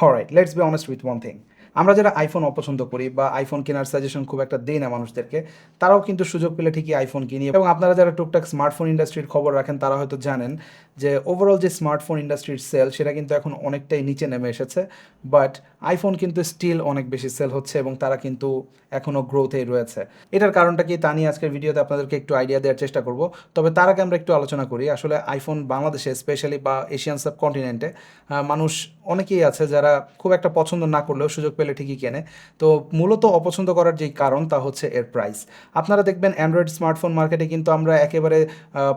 All right, let's be honest with one thing. আমরা যারা iPhone অপছন্দ করি বা আইফোন কেনার সাজেশন খুব একটা দেই না মানুষদেরকে, তারাও কিন্তু সুযোগ পেলে ঠিকই আইফোন কিনি। এবং আপনারা যারা টুকটাক স্মার্টফোন ইন্ডাস্ট্রির খবর রাখেন, তারা হয়তো জানেন যে ওভারঅল যে স্মার্টফোন ইন্ডাস্ট্রির সেল সেটা কিন্তু এখন অনেকটাই নিচে নেমে এসেছে। বাট আইফোন কিন্তু স্টিল অনেক বেশি সেল হচ্ছে এবং তারা কিন্তু এখনও গ্রোথেই রয়েছে। এটার কারণটা কি তা নিয়ে আজকের ভিডিওতে আপনাদেরকে একটু আইডিয়া দেওয়ার চেষ্টা করব। তবে তার আগে আমরা একটু আলোচনা করি। আসলে আইফোন বাংলাদেশে স্পেশালি বা এশিয়ান সাব কন্টিনেন্টে মানুষ অনেকেই আছে যারা খুব একটা পছন্দ না করলেও সুযোগ পেলে ঠিকই কেনে। তো মূলত অপছন্দ করার যেই কারণ তা হচ্ছে এর প্রাইস আপনারা দেখবেন অ্যান্ড্রয়েড স্মার্টফোন মার্কেটে কিন্তু আমরা একেবারে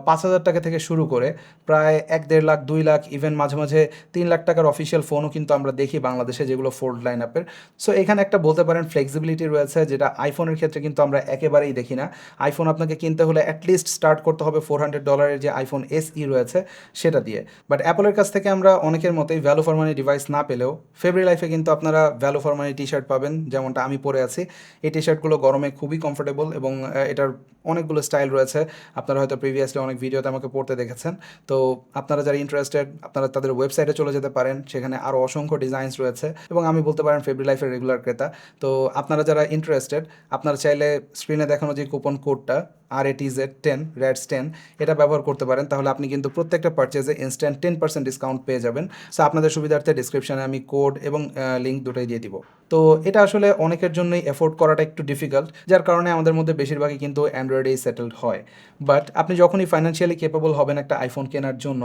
পাঁচ হাজার টাকা থেকে শুরু করে প্রায় এক, দেড় লাখ, দুই লাখ ইভেন মাঝে মাঝে তিন লাখ টাকার অফিসিয়াল ফোনও কিন্তু আমরা দেখি বাংলাদেশে যেগুলো ফোল্ড লাইন আপের সো এখানে একটা বলতে পারেন ফ্লেক্সিবিলিটি রয়েছে যেটা আইফোনের ক্ষেত্রে কিন্তু আমরা একেবারেই দেখি না। আইফোন আপনাকে কিনতে হলে অ্যাটলিস্ট স্টার্ট করতে হবে ফোর হান্ড্রেড ডলারের যে আইফোন এস ই রয়েছে সেটা দিয়ে। বাট অ্যাপলের কাছ থেকে আমরা অনেকের মতোই ভ্যালু ফর মানি ডিভাইস না পেলেও ফেব্রি লাইফে কিন্তু আপনারা value for money T shirt পাবেন, যেমনটা আমি পরে আছি। এই টি শার্টগুলো গরমে খুবই কমফোর্টেবল এবং এটার অনেকগুলো স্টাইল রয়েছে। আপনারা হয়তো প্রিভিয়াসলি অনেক ভিডিওতে আমাকে পড়তে দেখেছেন। তো আপনারা যারা ইন্টারেস্টেড আপনারা তাদের ওয়েবসাইটে চলে যেতে পারেন। সেখানে আরও অসংখ্য ডিজাইনস রয়েছে এবং আমি বলতে পারেন ফেব্রি লাইফের রেগুলার ক্রেতা। তো আপনারা যারা ইন্টারেস্টেড আপনারা চাইলে স্ক্রিনে দেখানো যে কুপন কোডটা আর এটি জেড টেন র্যাডস টেন এটা ব্যবহার করতে পারেন। তাহলে আপনি কিন্তু প্রত্যেকটা পারচেজে ইনস্ট্যান্ট টেন পার্সেন্ট ডিসকাউন্ট পেয়ে যাবেন। সো আপনাদের সুবিধার্থে ডিসক্রিপশনে আমি কোড এবং লিঙ্ক দুটোই দিয়ে দিব। তো এটা আসলে অনেকের জন্যই এফোর্ড করাটা একটু ডিফিকাল্ট যার কারণে আমাদের মধ্যে বেশিরভাগই কিন্তু অ্যান্ড্রয়েডেই সেটেলড হয়। বাট আপনি যখনই ফাইন্যান্সিয়ালি কেপেবল হবেন একটা আইফোন কেনার জন্য,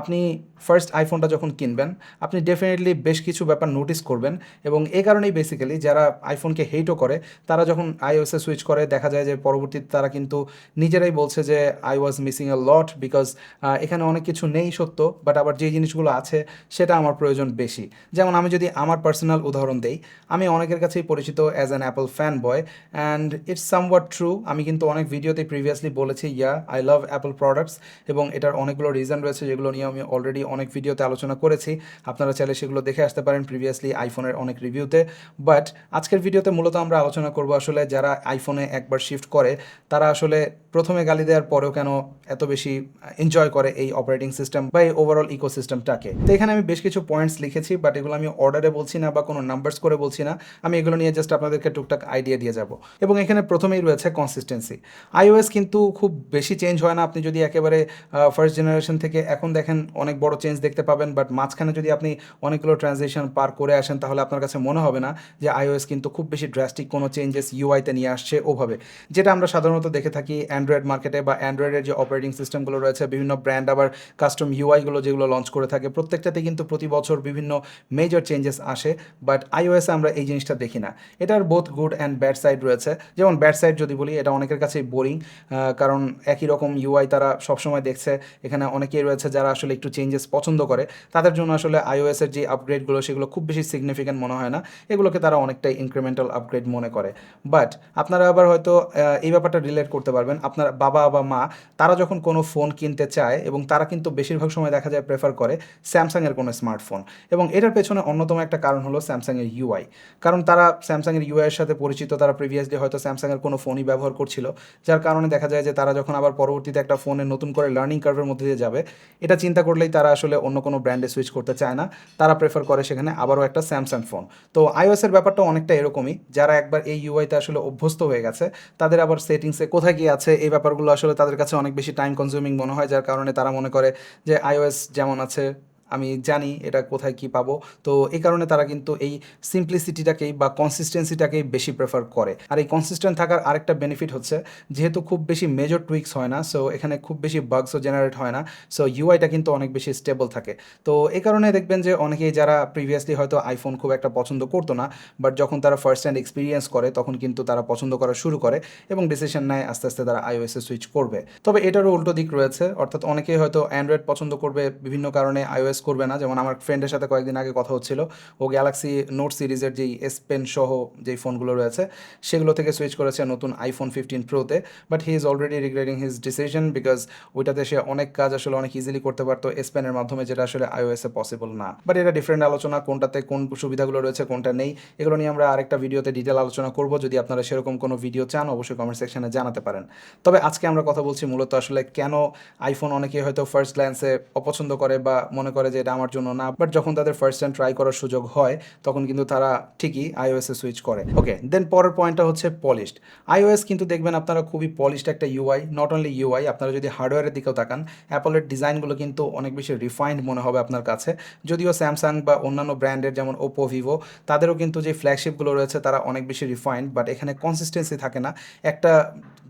আপনি ফার্স্ট আইফোনটা যখন কিনবেন, আপনি ডেফিনেটলি বেশ কিছু ব্যাপার নোটিস করবেন এবং এই কারণেই বেসিক্যালি যারা আইফোনকে হেটও করে, তারা যখন আইওএসে সুইচ করে, দেখা যায় যে পরবর্তীতে তারা কিন্তু নিজেরাই বলছে যে I was missing a lot because এখানে অনেক কিছু নেই সত্য বাট আবার যে জিনিসগুলো আছে, সেটা আমার প্রয়োজন বেশি। যেমন আমি যদি আমার পার্সোনাল উদাহরণ দেই আমি অনেকের কাছেই পরিচিত as an Apple fan boy and it's somewhat true আমি কিন্তু অনেক ভিডিওতে প্রিভিয়াসলি বলেছি yeah I love Apple products এবং এটার অনেকগুলো রিজন রয়েছে যেগুলো নিয়ে আমি অলরেডি অনেক ভিডিওতে আলোচনা করেছি। আপনারা চাইলে সেগুলো দেখে আসতে পারেন প্রিভিয়াসলি আইফোনের অনেক রিভিউতে বাট আজকের ভিডিওতে মূলত আমরা আলোচনা করব আসলে যারা আইফোনে একবার শিফট করে, তারা আসলে প্রথমে গালি দেওয়ার পরেও কেন এত বেশি এনজয় করে এই অপারেটিং সিস্টেম বা এই ওভারঅল ইকোসিস্টেমটাকে তো এখানে আমি বেশ কিছু পয়েন্টস লিখেছি বাট এগুলো আমি অর্ডারে বলছি না বা কোনো নাম্বারস করে বলছি না, আমি এগুলো নিয়ে জাস্ট আপনাদেরকে টুকটাক আইডিয়া দিয়ে যাব। এবং এখানে প্রথমেই রয়েছে কনসিস্টেন্সি আইওএস কিন্তু খুব বেশি চেঞ্জ হয় না, আপনি যদি একেবারে ফার্স্ট জেনারেশন থেকে এখন দেখেন অনেক বড় চেঞ্জ দেখতে পাবেন বাট মাঝখানে যদি আপনি অনেকগুলো ট্রানজেকশন পার করে আসেন, তাহলে আপনার কাছে মনে হবে না যে আইওএস কিন্তু খুব বেশি ড্রাস্টিক কোনো চেঞ্জেস ইউআইতে নিয়ে আসছে ওভাবে। যেটা আমরা সাধারণত দেখে থাকি অ্যান্ড্রয়েড মার্কেটে বা অ্যান্ড্রয়েডের যে অপারেটিং সিস্টেমগুলো রয়েছে, বিভিন্ন ব্র্যান্ড আবার কাস্টম ইউআইগুলো যেগুলো লঞ্চ করে থাকে, প্রত্যেকটাতে কিন্তু প্রতি বছর বিভিন্ন মেজর চেঞ্জেস আসে বাট আইওএসে আমরা এই জিনিসটা দেখি না। এটার both good and bad side রয়েছে। যেমন ব্যাড সাইড যদি বলি, এটা অনেকের কাছেই বোরিং কারণ একই রকম ইউআই তারা সবসময় দেখছে। এখানে অনেকেই রয়েছে যারা আসলে একটু চেঞ্জেস পছন্দ করে। তাদের জন্য আসলে আইওএসের যে আপগ্রেডগুলো সেগুলো খুব বেশি সিগনিফিক্যান্ট মনে হয় না। এগুলোকে তারা অনেকটাই ইনক্রিমেন্টাল আপগ্রেড মনে করে। বাট আপনারা আবার হয়তো এই ব্যাপারটা রিলেট করতে পারবেন। আপনার বাবা বা মা, তারা যখন কোনো ফোন কিনতে চায় এবং তারা কিন্তু বেশিরভাগ সময় দেখা যায় প্রেফার করে স্যামসাংয়ের কোনো স্মার্টফোন এবং এটার পেছনে অন্যতম একটা কারণ হলো স্যামসাংয়ের ইউআই কারণ তারা স্যামসাংয়ের ইউআইয়ের সাথে পরিচিত, তারা প্রিভিয়াসলি হয়তো স্যামসাংয়ের কোনো ফোনই ব্যবহার করছিল। যার কারণে দেখা যায় যে তারা যখন আবার পরবর্তীতে একটা ফোনে নতুন করে লার্নিং কার্ভের মধ্যে দিয়ে যাবে, এটা চিন্তা করলেই তারা আসলে অন্য কোনো ব্র্যান্ডে সুইচ করতে চায় না। তারা প্রেফার করে সেখানে আবারও একটা স্যামসাং ফোন তো আইওএসের ব্যাপারটা অনেকটা এরকমই, যারা একবার এই ইউআইতে আসলে অভ্যস্ত হয়ে গেছে, তাদের আবার সেটিংসে কোথায় গিয়ে আছে, এই ব্যাপারগুলো আসলে তাদের কাছে অনেক বেশি টাইম কনজিউমিং মনে হয়, যার কারণে তারা মনে করে যে আইওএস যেমন আছে আমি জানি এটা কোথায় কি পাবো। তো এই কারণে তারা কিন্তু এই সিম্পলিসিটিটাকেই বা কনসিস্টেন্সিটাকেই বেশি প্রেফার করে। আর এই কনসিস্টেন্ট থাকার আরেকটা বেনিফিট হচ্ছে, যেহেতু খুব বেশি মেজর টুইক্স হয় না সো এখানে খুব বেশি বাগসও জেনারেট হয় না সো ইউআইটা কিন্তু অনেক বেশি স্টেবল থাকে। তো এই কারণে দেখবেন যে অনেকেই যারা প্রিভিয়াসলি হয়তো আইফোন খুব একটা পছন্দ করতো না বাট যখন তারা ফার্স্ট হ্যান্ড এক্সপিরিয়েন্স করে, তখন কিন্তু তারা পছন্দ করা শুরু করে এবং ডিসিশন নেয়, আস্তে আস্তে তারা আইওএসে সুইচ করবে। তবে এটারও উল্টো দিক রয়েছে, অর্থাৎ অনেকেই হয়তো অ্যান্ড্রয়েড পছন্দ করবে, বিভিন্ন কারণে আইওএস করবে না। যেমন আমার ফ্রেন্ডের সাথে কয়েকদিন আগে কথা হচ্ছিল। ও গ্যালাক্সি নোট সিরিজের যেই এস পেন সহ যেই ফোনগুলো রয়েছে, সেগুলো থেকে সুইচ করেছে নতুন iPhone fifteen প্রোতে but he is already regretting his decision because ওইটাতে সে অনেক কাজ আসলে অনেক ইজিলি করতে পারতো এস পেনের মাধ্যমে, যেটা আসলে আইওএসে পসিবল না। বাট এটা ডিফারেন্ট আলোচনা, কোনটাতে কোন সুবিধাগুলো রয়েছে, কোনটা নেই, এগুলো নিয়ে আমরা আরেকটা ভিডিওতে ডিটেল আলোচনা করব। যদি আপনারা সেরকম কোনো ভিডিও চান, অবশ্যই কমেন্ট সেকশনে জানাতে পারেন। তবে আজকে আমরা কথা বলছি মূলত আসলে কেন আইফোন অনেকে হয়তো ফার্স্ট গ্ল্যান্সে অপছন্দ করে বা মনে করে পারে যে এটা আমার জন্য না বাট যখন তাদের ফার্স্ট টাইম ট্রাই করার সুযোগ হয়, তখন কিন্তু তারা ঠিকই আইওএসে সুইচ করে। ওকে দেন পরের পয়েন্টটা হচ্ছে পলিশড আইওএস কিন্তু দেখবেন আপনারা খুবই পলিশড একটা ইউআই নট অনলি ইউআই আপনারা যদি হার্ডওয়্যারের দিকেও তাকান অ্যাপলের ডিজাইনগুলো কিন্তু অনেক বেশি রিফাইন্ড মনে হবে আপনার কাছে। যদিও স্যামসাং বা অন্যান্য ব্র্যান্ডের যেমন ওপো ভিভো তাদেরও কিন্তু যে ফ্ল্যাগশিপগুলো রয়েছে, তারা অনেক বেশি রিফাইন্ড বাট এখানে কনসিস্টেন্সি থাকে না। একটা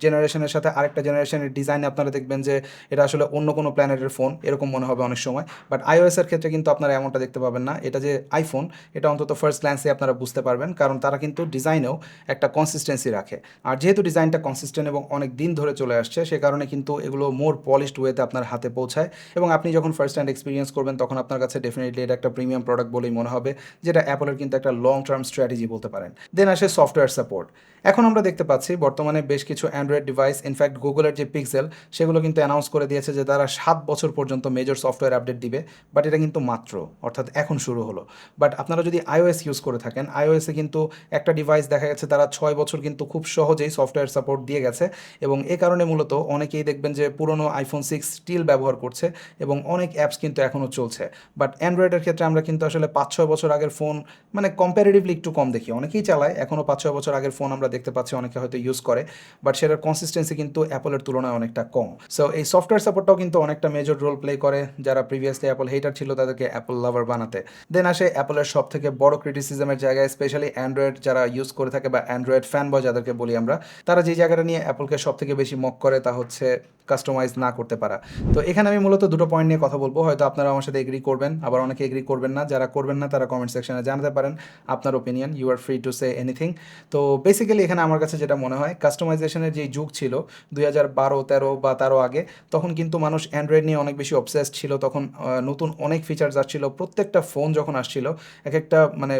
জেনারেশনের সাথে আরেকটা জেনারেশনের ডিজাইনে আপনারা দেখবেন যে এটা আসলে অন্য কোনো প্ল্যানেটের ফোন এরকম মনে হবে অনেক সময়। বাট আইওএস এর ক্ষেত্রে কিন্তু আপনারা এমনটা দেখতে পাবেন না। এটা যে আইফোন এটা অন্তত ফার্স্ট গ্ল্যান্সে আপনারা বুঝতে পারবেন, কারণ তারা কিন্তু ডিজাইনেও একটা কনসিস্টেন্সি রাখে। আর যেহেতু ডিজাইনটা কনসিস্টেন্ট এবং অনেক দিন ধরে চলে আসছে, সে কারণে কিন্তু এগুলো মোর পলিশড ওয়েতে আপনার হাতে পৌঁছায়। এবং আপনি যখন ফার্স্ট হ্যান্ড এক্সপিরিয়েন্স করবেন, তখন আপনার কাছে ডেফিনেটলি এটা একটা প্রিমিয়াম প্রোডাক্ট বলেই মনে হবে, যেটা অ্যাপলের কিন্তু একটা লং টার্ম স্ট্র্যাটেজি বলতে পারেন। দেন আসে সফটওয়্যার সাপোর্ট এখন আমরা দেখতে পাচ্ছি বর্তমানে বেশ কিছু অ্যান্ড্রয়েড ডিভাইস ইনফ্যাক্ট গুগলের যে পিক্সেল সেগুলো কিন্তু অ্যানাউন্স করে দিয়েছে যে তারা সাত বছর পর্যন্ত মেজর সফটওয়্যার আপডেট দিবে বাট এটা কিন্তু মাত্র, অর্থাৎ এখন শুরু হলো। বাট আপনারা যদি আইওএস ইউজ করে থাকেন আইওএসে কিন্তু একটা ডিভাইস দেখা গেছে তারা ছয় বছর কিন্তু খুব সহজেই সফটওয়্যার সাপোর্ট দিয়ে গেছে, এবং এ কারণে মূলত অনেকেই দেখবেন যে পুরনো আইফোন সিক্স স্টিল ব্যবহার করছে, এবং অনেক অ্যাপস কিন্তু এখনও চলছে। বাট অ্যান্ড্রয়েডের ক্ষেত্রে আমরা কিন্তু আসলে পাঁচ ছয় বছর আগের ফোন মানে কম্পারেটিভলি একটু কম দেখি। অনেকেই চালায়, এখনও পাঁচ ছয় বছর আগের ফোন আমরা দেখতে পাচ্ছি অনেকে হয়তো ইউজ করে বাট সেটার কনসিস্টেন্সি কিন্তু অ্যাপলের তুলনায় অনেকটা কম। সো এই সফটওয়্যার সাপোর্টটাও কিন্তু অনেকটা মেজর রোল প্লে করে যারা প্রিভিয়াসলি অ্যাপল হেটার ছিল তাদেরকে অ্যাপল লাভার বানাতে। দেন আসে অ্যাপলের সব থেকে বড় ক্রিটিসিজমের জায়গায় স্পেশালি অ্যান্ড্রয়েড যারা ইউজ করে থাকে বা অ্যান্ড্রয়েড ফ্যান বয় যাদেরকে বলি আমরা, তারা যে জায়গাটা নিয়ে অ্যাপলকে সব থেকে বেশি মক করে তা হচ্ছে কাস্টমাইজ না করতে পারা। তো এখানে আমি মূলত দুটো পয়েন্ট নিয়ে কথা বলব, হয়তো আপনারা আমার সাথে এগ্রি করবেন, আবার অনেকে এগ্রি করবেন না, যারা করবেন না তারা কমেন্ট সেকশনে জানাতে পারেন, আপনার opinion you are free to say anything তো বেসিক্যালি এখানে আমার কাছে যেটা মনে হয় কাস্টমাইজেশনের যে যুগ ছিল, দুই হাজার বারো, তেরো বা তারও আগে, তখন কিন্তু মানুষ অ্যান্ড্রয়েড নিয়ে অনেক বেশি অবসেস ছিল। তখন নতুন অনেক ফিচার্স আসছিল। প্রত্যেকটা ফোন যখন আসছিল, এক একটা মানে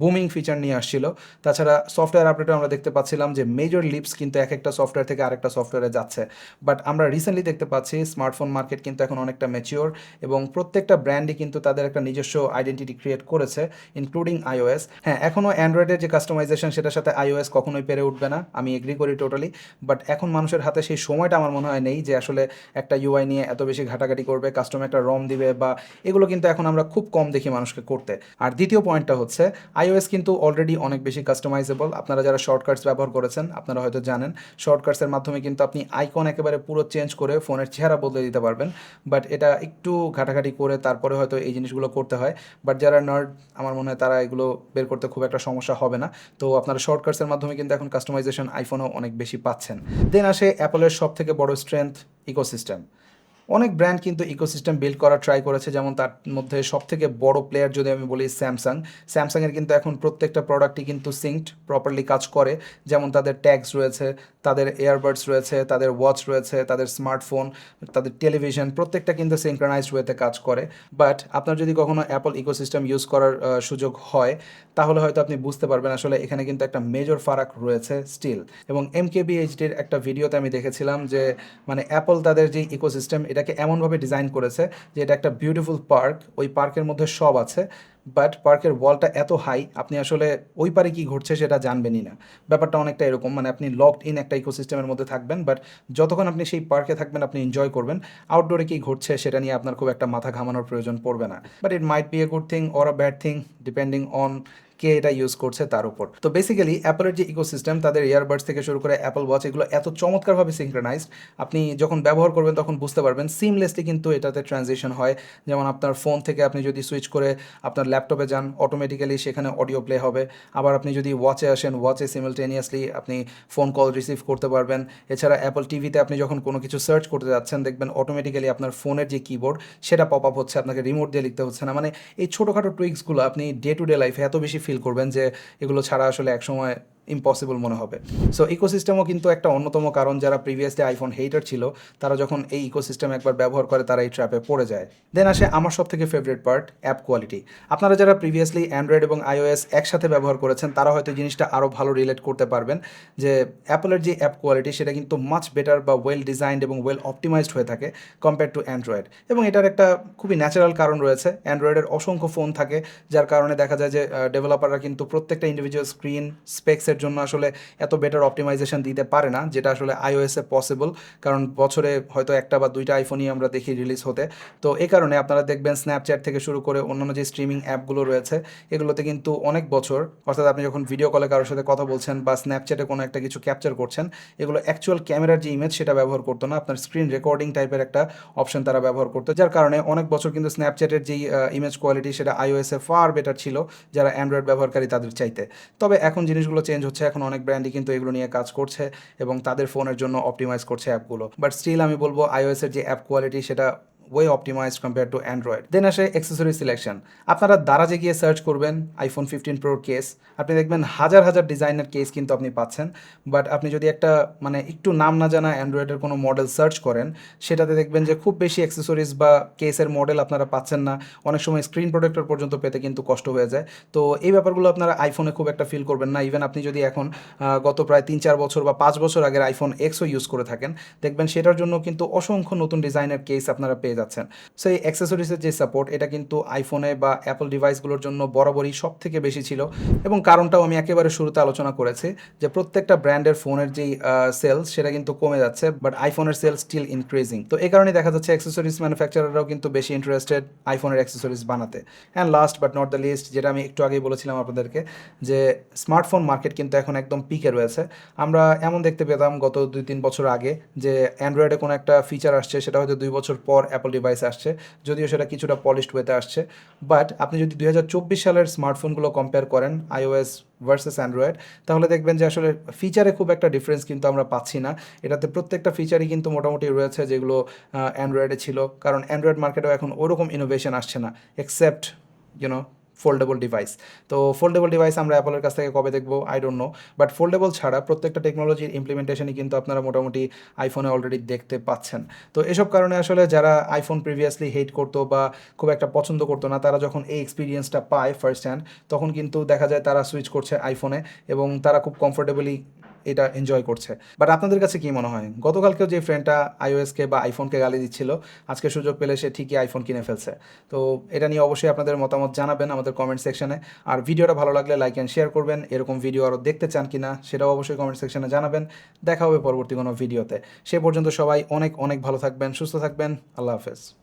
বুমিং ফিচার নিয়ে আসছিল। তাছাড়া সফটওয়্যার আপডেটও আমরা দেখতে পাচ্ছিলাম যে মেজর লিপস কিন্তু এক একটা সফটওয়্যার থেকে আরেকটা সফটওয়্যারে যাচ্ছে। বাট আমরা রিসেন্টলি দেখতে পাচ্ছি স্মার্টফোন মার্কেট কিন্তু এখন অনেকটা ম্যাচিওর এবং প্রত্যেকটা ব্র্যান্ডই কিন্তু তাদের একটা নিজস্ব আইডেন্টিটি ক্রিয়েট করেছে ইনক্লুডিং আইওএস হ্যাঁ এখনও অ্যান্ড্রয়েডের যে কাস্টমাইজেশন সেটার সাথে আইওএস কখনোই পেরে উঠবে না, আমি এগ্রি করি টোটালি বাট এখন মানুষের হাতে সেই সময়টা আমার মনে হয় নেই যে আসলে একটা ইউআই নিয়ে এত বেশি ঘাটাঘাটি করবে কাস্টমার একটা রম দিবে বা এগুলো কিন্তু এখন আমরা খুব কম দেখি মানুষকে করতে। আর দ্বিতীয় পয়েন্টটা হচ্ছে আইওএস কিন্তু অলরেডি অনেক বেশি কাস্টমাইজেবল আপনারা যারা শর্টকাটস ব্যবহার করেছেন, আপনারা হয়তো জানেন শর্টকাটসের মাধ্যমে কিন্তু আপনি আইকন একেবারে পুরো চেঞ্জ করে ফোনের চেহারা বদলে দিতে পারবেন। বাট এটা একটু ঘাটাঘাটি করে তারপরে হয়তো এই জিনিসগুলো করতে হয়। বাট যারা নার্ড আমার মনে হয় তারা এগুলো বের করতে খুব একটা সমস্যা হবে না। তো আপনারা শর্টকাটসের মাধ্যমে কিন্তু এখন কাস্টমাইজেশন আইফোনও অনেক বেশি পাচ্ছেন। দেন আসে অ্যাপলের সব থেকে বড় স্ট্রেংথ ইকোসিস্টেম অনেক ব্র্যান্ড কিন্তু ইকোসিস্টেম বিল্ড করার ট্রাই করেছে, যেমন তার মধ্যে সব থেকে বড় প্লেয়ার যদি আমি বলি স্যামসাং স্যামসাংয়ের কিন্তু এখন প্রত্যেকটা প্রোডাক্টই কিন্তু সিঙ্কড প্রপারলি কাজ করে। যেমন তাদের ট্যাগস রয়েছে, তাদের এয়ারবাডস রয়েছে, তাদের ওয়াচ রয়েছে, তাদের স্মার্টফোন তাদের টেলিভিশন প্রত্যেকটা কিন্তু সিঙ্ক্রোনাইজড ওয়েতে কাজ করে। বাট আপনার যদি কখনো অ্যাপল ইকোসিস্টেম ইউজ করার সুযোগ হয়, তাহলে হয়তো আপনি বুঝতে পারবেন আসলে এখানে কিন্তু একটা মেজর ফারাক রয়েছে স্টিল এবং এম কেবিএইচডির একটা ভিডিওতে আমি দেখেছিলাম যে মানে অ্যাপল তাদের যে ইকোসিস্টেম এটাকে এমনভাবে ডিজাইন করেছে যে এটা একটা বিউটিফুল পার্ক ওই পার্কের মধ্যে সব আছে বাট পার্কের ওয়ালটা এত হাই আপনি আসলে ওই পারে কি ঘটছে সেটা জানবেনই না। ব্যাপারটা অনেকটা এরকম মানে আপনি লকড ইন একটা ইকোসিস্টেমের মধ্যে থাকবেন বাট যতক্ষণ আপনি সেই পার্কে থাকবেন, আপনি এনজয় করবেন। আউটডোরে কি ঘটছে সেটা নিয়ে আপনার খুব একটা মাথা ঘামানোর প্রয়োজন পড়বে না। But it might be a good thing or a bad thing depending on কে এটা ইউজ করছে তার উপর। তো বেসিক্যালি অ্যাপলের যে ইকোসিস্টেম তাদের ইয়ারবাডস থেকে শুরু করে অ্যাপল ওয়াচ এগুলো এত চমৎকারভাবে সিঙ্ক্রোনাইজড আপনি যখন ব্যবহার করবেন তখন বুঝতে পারবেন সিমলেসলি কিন্তু এটাতে ট্রানজেকশন হয়। যেমন আপনার ফোন থেকে আপনি যদি সুইচ করে আপনার ল্যাপটপে যান অটোমেটিক্যালি সেখানে অডিও প্লে হবে। আবার আপনি যদি ওয়াচে আসেন ওয়াচে সিমিলটেনিয়াসলি আপনি ফোন কল রিসিভ করতে পারবেন। এছাড়া অ্যাপল টিভিতে আপনি যখন কোনো কিছু সার্চ করতে যাচ্ছেন, দেখবেন অটোমেটিক্যালি আপনার ফোনের যে কিবোর্ড সেটা পপ আপ হচ্ছে, আপনাকে রিমোট দিয়ে লিখতে হচ্ছে না। মানে এই ছোটোখাটো টুইক্সগুলো আপনি ডে টু ডে লাইফে এত বেশি ফিল করবেন যে এগুলো ছাড়া আসলে একসময় ইম্পসিবল মনে হবে। সো ইকোসিস্টেমও কিন্তু একটা অন্যতম কারণ। যারা প্রিভিয়াসলি আইফোন হেটার ছিল, তারা যখন এই ইকোসিস্টেম একবার ব্যবহার করে, তারা এই ট্র্যাপে পড়ে যায়। দেন আসে আমার সব থেকে ফেভারিট পার্ট অ্যাপ কোয়ালিটি আপনারা যারা প্রিভিয়াসলি অ্যান্ড্রয়েড এবং আইওএস একসাথে ব্যবহার করেছেন, তারা হয়তো জিনিসটা আরও ভালো রিলেট করতে পারবেন যে অ্যাপলের যে অ্যাপ কোয়ালিটি সেটা কিন্তু মাচ বেটার বা ওয়েল ডিজাইনড এবং ওয়েল অপটিমাইজড হয়ে থাকে কম্পেয়ার টু অ্যান্ড্রয়েড এবং এটার একটা খুবই ন্যাচারাল কারণ রয়েছে। অ্যান্ড্রয়েডের অসংখ্য ফোন থাকে, যার কারণে দেখা যায় যে ডেভেলপাররা কিন্তু প্রত্যেকটা ইন্ডিভিজুয়াল স্ক্রিন স্পেক্সের জন্য আসলে এত বেটার অপটিমাইজেশন দিতে পারে না, যেটা আসলে আইওএসে পসিবল কারণ বছরে হয়তো একটা বা দুইটা আইফোনই আমরা দেখি রিলিজ হতে। তো এই কারণে আপনারা দেখবেন স্ন্যাপচ্যাট থেকে শুরু করে অন্যান্য যে স্ট্রিমিং অ্যাপগুলো রয়েছে, এগুলোতে কিন্তু অনেক বছর, অর্থাৎ আপনি যখন ভিডিও কলে কারোর সাথে কথা বলছেন বা স্ন্যাপচ্যাটে কোনো একটা কিছু ক্যাপচার করছেন, এগুলো অ্যাকচুয়াল ক্যামেরার যে ইমেজ সেটা ব্যবহার করতো না, আপনার স্ক্রিন রেকর্ডিং টাইপের একটা অপশন তারা ব্যবহার করতো, যার কারণে অনেক বছর কিন্তু স্ন্যাপচ্যাটের যেই ইমেজ কোয়ালিটি সেটা আইওএসে ফার বেটার ছিল, যারা অ্যান্ড্রয়েড ব্যবহারকারী তাদের চাইতে। তবে এখন জিনিসগুলো চেঞ্জ হচ্ছে এখন অনেক ব্র্যান্ডই কিন্তু এগুলো নিয়ে কাজ করছে এবং তাদের ফোনের জন্য অপটিমাইজ করছে অ্যাপগুলো বাট স্টিল আমি বলব আইওএসের যে অ্যাপ কোয়ালিটি সেটা way optimized compare to Android then আসে অ্যাক্সেসরি সিলেকশন আপনারা দারাজে গিয়ে সার্চ করবেন আইফোন ফিফটিন প্রোর কেস আপনি দেখবেন হাজার হাজার ডিজাইনের কেস কিন্তু আপনি পাচ্ছেন। বাট আপনি যদি একটা মানে একটু নাম না জানা অ্যান্ড্রয়েডের কোনো মডেল সার্চ করেন, সেটাতে দেখবেন যে খুব বেশি অ্যাক্সেসরিজ বা কেসের মডেল আপনারা পাচ্ছেন না। অনেক সময় স্ক্রিন প্রোটেক্টর পর্যন্ত পেতে কিন্তু কষ্ট হয়ে যায়। তো এই ব্যাপারগুলো আপনারা আইফোনে খুব একটা ফিল করবেন না। ইভেন আপনি যদি এখন গত প্রায় তিন চার বছর বা পাঁচ বছর আগের আইফোন এক্সও ইউজ করে থাকেন, দেখবেন সেটার জন্য কিন্তু অসংখ্য নতুন ডিজাইনের কেস আপনারা পেয়ে যাচ্ছেন। সো এই অ্যাক্সেসরিজের যে সাপোর্ট এটা কিন্তু আইফোনে বা অ্যাপল ডিভাইসগুলোর জন্য বরাবরই সব থেকে বেশি ছিল। এবং কারণটাও আমি একেবারে শুরুতে আলোচনা করেছি যে প্রত্যেকটা ব্র্যান্ডের ফোনের যেই সেলস সেটা কিন্তু কমে যাচ্ছে বাট আইফোনের সেলস স্টিল ইনক্রিজিং তো এই কারণে দেখা যাচ্ছে অ্যাক্সেসরিজ ম্যানুফ্যাকচারাররাও কিন্তু বেশি ইন্টারেস্টেড আইফোনের অ্যাক্সেসরিজ বানাতে। And last but not the least যেটা আমি একটু আগেই বলেছিলাম আপনাদেরকে, যে স্মার্টফোন মার্কেট কিন্তু এখন একদম পিকে রয়েছে। আমরা এমন দেখতে পেতাম গত দুই তিন বছর আগে যে অ্যান্ড্রয়েডে কোনো একটা ফিচার আসছে, সেটা হয়তো দুই বছর পর অ্যাপল ডিভাইস আসছে, যদিও সেটা কিছুটা পলিশড ওয়েতে আসছে বাট আপনি যদি দু হাজার চব্বিশ সালের স্মার্টফোনগুলো কম্পেয়ার করেন আইওএস ভার্সেস অ্যান্ড্রয়েড তাহলে দেখবেন যে আসলে ফিচারে খুব একটা ডিফারেন্স কিন্তু আমরা পাচ্ছি না। এটাতে প্রত্যেকটা ফিচারই কিন্তু মোটামুটি রয়েছে যেগুলো অ্যান্ড্রয়েডে ছিল, কারণ অ্যান্ড্রয়েড মার্কেটেও এখন ওরকম ইনোভেশন আসছে না except you know foldable device তো ফোল্ডেবল ডিভাইস আমরা অ্যাপলের কাছ থেকে কবে দেখব? I don't know but foldable ছাড়া প্রত্যেকটা টেকনোলজির ইমপ্লিমেন্টেশনই কিন্তু আপনারা মোটামুটি আইফোনে অলরেডি দেখতে পাচ্ছেন। তো এসব কারণে আসলে যারা আইফোন প্রিভিয়াসলি হেট করতো বা খুব একটা পছন্দ করতো না, তারা যখন এই এক্সপিরিয়েন্সটা পায় ফার্স্ট হ্যান্ড তখন কিন্তু দেখা যায় তারা সুইচ করছে আইফোনে এবং তারা খুব কমফোর্টেবলি এটা এনজয় করছে। বাট আপনাদের কাছে কি মনে হয়? গতকালকেও যে ফ্রেন্ডটা আইওএসকে বা আইফোনকে গালি দিচ্ছিল, আজকে সুযোগ পেলে সে ঠিকই আইফোন কিনে ফেলছে। তো এটা নিয়ে অবশ্যই আপনাদের মতামত জানাবেন আমাদের কমেন্ট সেকশনে আর ভিডিওটা ভালো লাগলে লাইক অ্যান্ড শেয়ার করবেন। এরকম ভিডিও আরও দেখতে চান কি না সেটাও অবশ্যই কমেন্ট সেকশনে জানাবেন। দেখা হবে পরবর্তী কোনো ভিডিওতে সে পর্যন্ত সবাই অনেক অনেক ভালো থাকবেন, সুস্থ থাকবেন। আল্লাহ হাফেজ।